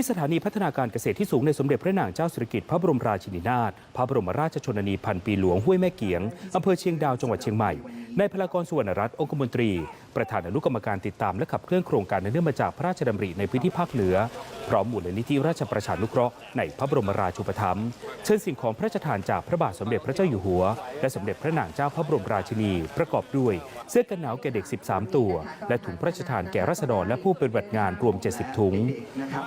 ที่สถานีพัฒนาการเกษตรที่สูงในสมเด็จพระนางเจ้าสิริกิติ์พระบรมราชินีนาถพระบรมราชชนนีพันปีหลวงห้วยแม่เกียงอำเภอเชียงดาวจังหวัดเชียงใหม่นายพลากรสุวรรณรัตน์องคมนตรี ประธานอนุกรรมการติดตามและขับเคลื่อนโครงการเนื่องมาจากพระราชดำริในพื้นที่ภาคเหนือ พร้อมมูลนิธิราชประชานุเคราะห์ในพระบรมราชูปถัมภ์เชิญสิ่งของพระราชทานจากพระบาทสมเด็จพระเจ้าอยู่หัว และสมเด็จพระนางเจ้าพระบรมราชินี ประกอบด้วย เสื้อกันหนาวแก่เด็ก 13 ตัว และถุงพระราชทานแก่รัษฎรและผู้เปฏิบัติงานรวม 70 ถุง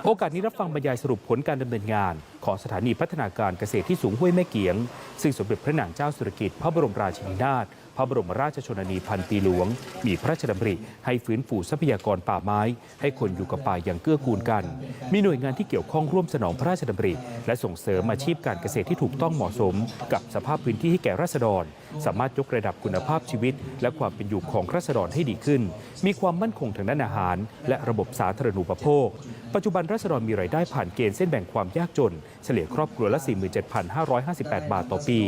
โอกาสนี้รับฟังบรรยายสรุปผลการดำเนินงาน ของสถานีพัฒนาการเกษตรที่สูงห้วยแม่เกียง ซึ่งสมเด็จพระนางเจ้าสุรกิติ์พระบรมราชินีนาถพระบรมราชชนนีพันปีหลวง มีพระราชดำริ ให้ฟื้นฟูทรัพยากรป่าไม้ ให้คนอยู่กับป่าอย่างเกื้อกูลกัน มีหน่วยงานที่เกี่ยวข้องร่วมสนองพระราชดำริ และส่งเสริมอาชีพการเกษตรที่ถูกต้องเหมาะสม กับสภาพพื้นที่ให้แก่ราษฎร สามารถยกระดับคุณภาพชีวิต และความเป็นอยู่ของราษฎรให้ดีขึ้น มีความมั่นคงทางด้านอาหาร และระบบสาธารณูปโภค ปัจจุบันราษฎรมีรายได้ผ่านเกณฑ์เส้นแบ่งความยากจน เฉลี่ยครอบครัวละ 47,558 บาทต่อปี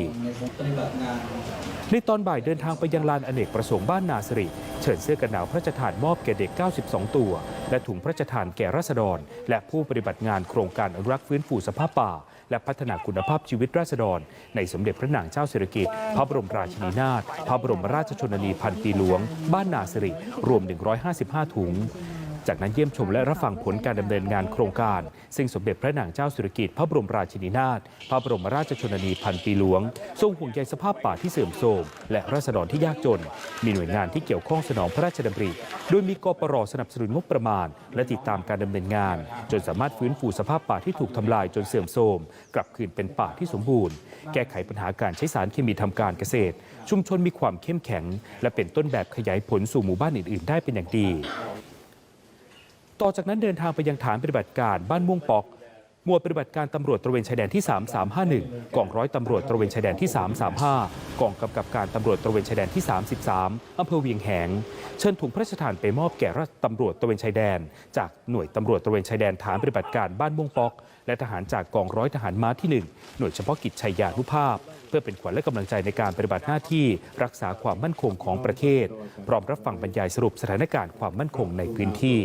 ในตอนบ่ายเดินทางไปยังลานอเนกประสงค์บ้านนาสิริ เชิญเสื้อกันหนาวพระราชทานมอบแก่เด็ก 92 ตัวและถุงพระราชทานแก่ราษฎร และผู้ปฏิบัติงานโครงการอนุรักษ์ฟื้นฟูสภาพป่า และพัฒนาคุณภาพชีวิตราษฎร ในสมเด็จพระนางเจ้าสิริกิติ์พระบรมราชินีนาถพระบรมราชชนนีพันปีหลวง บ้านนาสิริรวม 155 ถุง จากนั้นเยี่ยมชมและรับฟังผลการดำเนินงานโครงการ ซึ่งสมเด็จพระนางเจ้าสุรกิตพระบรมราชินีนาถพระบรมราชชนนีพันปีหลวง ทรงห่วงใยสภาพป่าที่เสื่อมโทรมและราษฎรที่ยากจน มีหน่วยงานที่เกี่ยวข้องสนองพระราชดำริ โดยมีกปรสนับสนุนงบประมาณ และติดตามการดำเนินงาน จนสามารถฟื้นฟูสภาพป่าที่ถูกทำลายจนเสื่อมโทรมกลับคืนเป็นป่าที่สมบูรณ์ แก้ไขปัญหาการใช้สารเคมีทำการเกษตร ชุมชนมีความเข้มแข็ง และเป็นต้นแบบขยายผลสู่หมู่บ้านอื่นๆ ได้เป็นอย่างดี ต่อจากนั้นเดินทางไปยังฐานปฏิบัติการบ้านม่วงปอก หมวดปฏิบัติการตำรวจตระเวนชายแดนที่ 3351 กองร้อยตำรวจตระเวนชายแดนที่ 335 กองกำกับการตำรวจตระเวนชายแดนที่ 33อำเภอเวียงแหง เชิญถุงพระราชทานไปมอบแก่รัฐตำรวจตระเวนชายแดน จากหน่วยตำรวจตระเวนชายแดนฐานปฏิบัติการบ้านม่วงปอก และทหารจากกองร้อยทหารม้าที่ 1 หน่วยเฉพาะกิจชัยยานุภาพ เพื่อเป็นขวัญและกำลังใจในการปฏิบัติหน้าที่รักษาความมั่นคงของประเทศ พร้อมรับฟังบรรยายสรุปสถานการณ์ความมั่นคงในพื้นที่